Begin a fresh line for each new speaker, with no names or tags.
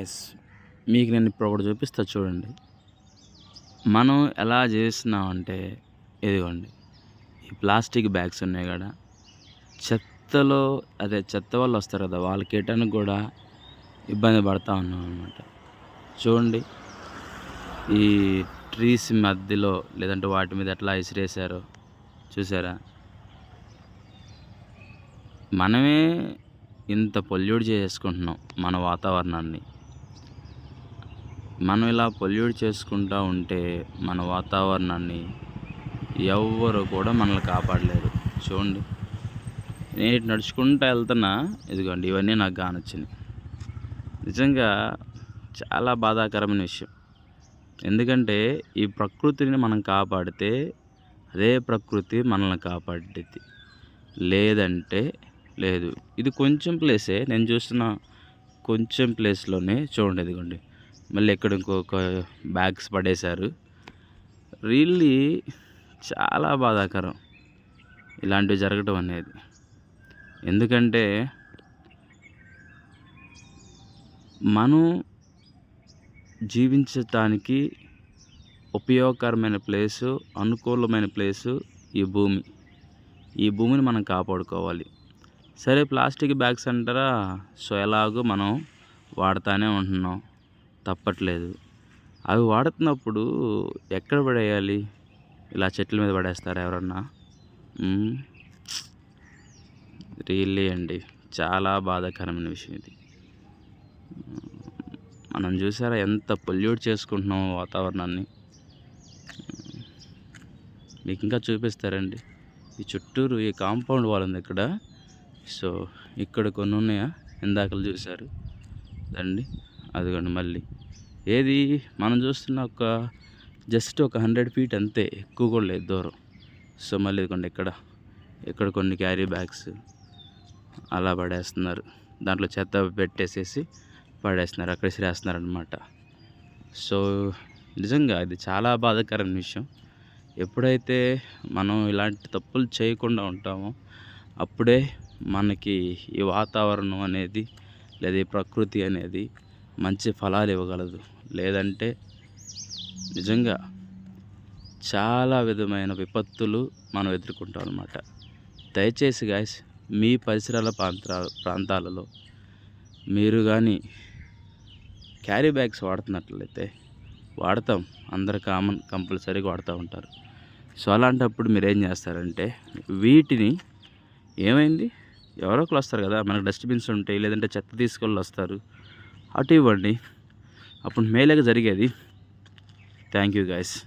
Yes. మీకు నేను ఇప్పుడు ఒకటి చూపిస్తా చూడండి. మనం ఎలా చేస్తున్నామంటే ఇదిగోండి. ఈ ప్లాస్టిక్ బ్యాగ్స్ ఉన్నాయి కదా. చెత్తలో అదే చెత్త వాళ్ళు వస్తారు కదా వాళ్ళకి వేయటానికి కూడా ఇబ్బంది పడతా ఉన్నాం అనమాట చూడండి. ఈ ట్రీస్ మధ్యలో లేదంటే వాటి మీద ఎట్లా ఇసిరేసారో చూసారా? మనమే ఇంత పొల్యూట్ చేసుకుంటున్నాం మన వాతావరణాన్ని. మనం ఇలా పొల్యూట్ చేసుకుంటూ ఉంటే మన వాతావరణాన్ని ఎవ్వరు కూడా మనల్ని కాపాడలేరు. చూడండి. నేను ఇటు నడుచుకుంటూ వెళ్తున్నా. ఇదిగోండి ఇవన్నీ నాకు కానొచ్చినాయి నిజంగా చాలా బాధాకరమైన విషయం. ఎందుకంటే ఈ ప్రకృతిని మనం కాపాడితే అదే ప్రకృతి మనల్ని కాపాడేది లేదంటే లేదు. ఇది కొంచెం ప్లేసే నేను చూస్తున్న కొంచెం ప్లేస్లోనే చూడండి ఇదిగోండి. మళ్ళీ ఎక్కడ ఇంకొక బ్యాగ్స్ పడేశారు. రియల్లీ చాలా బాధాకరం ఇలాంటివి జరగటం అనేది. ఎందుకంటే మనం జీవించటానికి ఉపయోగకరమైన ప్లేసు అనుకూలమైన ప్లేసు ఈ భూమి. ఈ భూమిని మనం కాపాడుకోవాలి. సరే ప్లాస్టిక్ బ్యాగ్స్ అంటారా? సో ఎలాగో మనం వాడుతూనే ఉంటున్నాం. తప్పట్లేదు. అవి వాడుతున్నప్పుడు ఎక్కడ పడేయాలి? ఇలా చెట్ల మీద పడేస్తారా ఎవరన్నా? రియల్లీ అండి చాలా బాధాకరమైన విషయం ఇది. మనం చూసారా ఎంత పొల్యూట్ చేసుకుంటున్నామో వాతావరణాన్ని. మీకు ఇంకా చూపిస్తారండి. ఈ చుట్టూరు ఈ కాంపౌండ్ వాల్ ఉంది ఇక్కడ. సో ఇక్కడ కొన్ని ఉన్నాయా ఇందాకలు చూశారు. అండి అదిగోండి మళ్ళీ. ఏది? మనం చూస్తున్న ఒక జస్ట్ ఒక హండ్రెడ్ ఫీట్ అంతే ఎక్కువ కూడా లేదు దూరం. సో మళ్ళీ ఇదిగోండి ఇక్కడ ఇక్కడ కొన్ని క్యారీ బ్యాగ్స్ అలా పడేస్తున్నారు. దాంట్లో చెత్త పెట్టేసేసి పడేస్తున్నారు అక్కడ విసిరేస్తున్నారు అనమాట సో నిజంగా ఇది చాలా బాధాకరమైన విషయం. ఎప్పుడైతే మనం ఇలాంటి తప్పులు చేయకుండా ఉంటామో అప్పుడే మనకి ఈ వాతావరణం అనేది లేదా ఈ ప్రకృతి అనేది మంచి ఫలాలు ఇవ్వగలదు. లేదంటే నిజంగా చాలా విధమైన విపత్తులు మనం ఎదుర్కొంటాం అనమాట దయచేసి గాయస్ మీ పరిసరాల ప్రాంత ప్రాంతాలలో మీరు కానీ క్యారీ బ్యాగ్స్ వాడుతున్నట్లయితే వాడతాం. అందరు కామన్ కంపల్సరీగా వాడుతూ ఉంటారు. సో అలాంటప్పుడు మీరు ఏం చేస్తారంటే వీటిని ఏమైంది? ఎవరో ఒకరు వస్తారు కదా మనకు డస్ట్బిన్స్ ఉంటాయి లేదంటే చెత్త తీసుకొని వస్తారు. అటు ఇవ్వండి. అప్పుడు మేలేగా జరిగేది. Thank you guys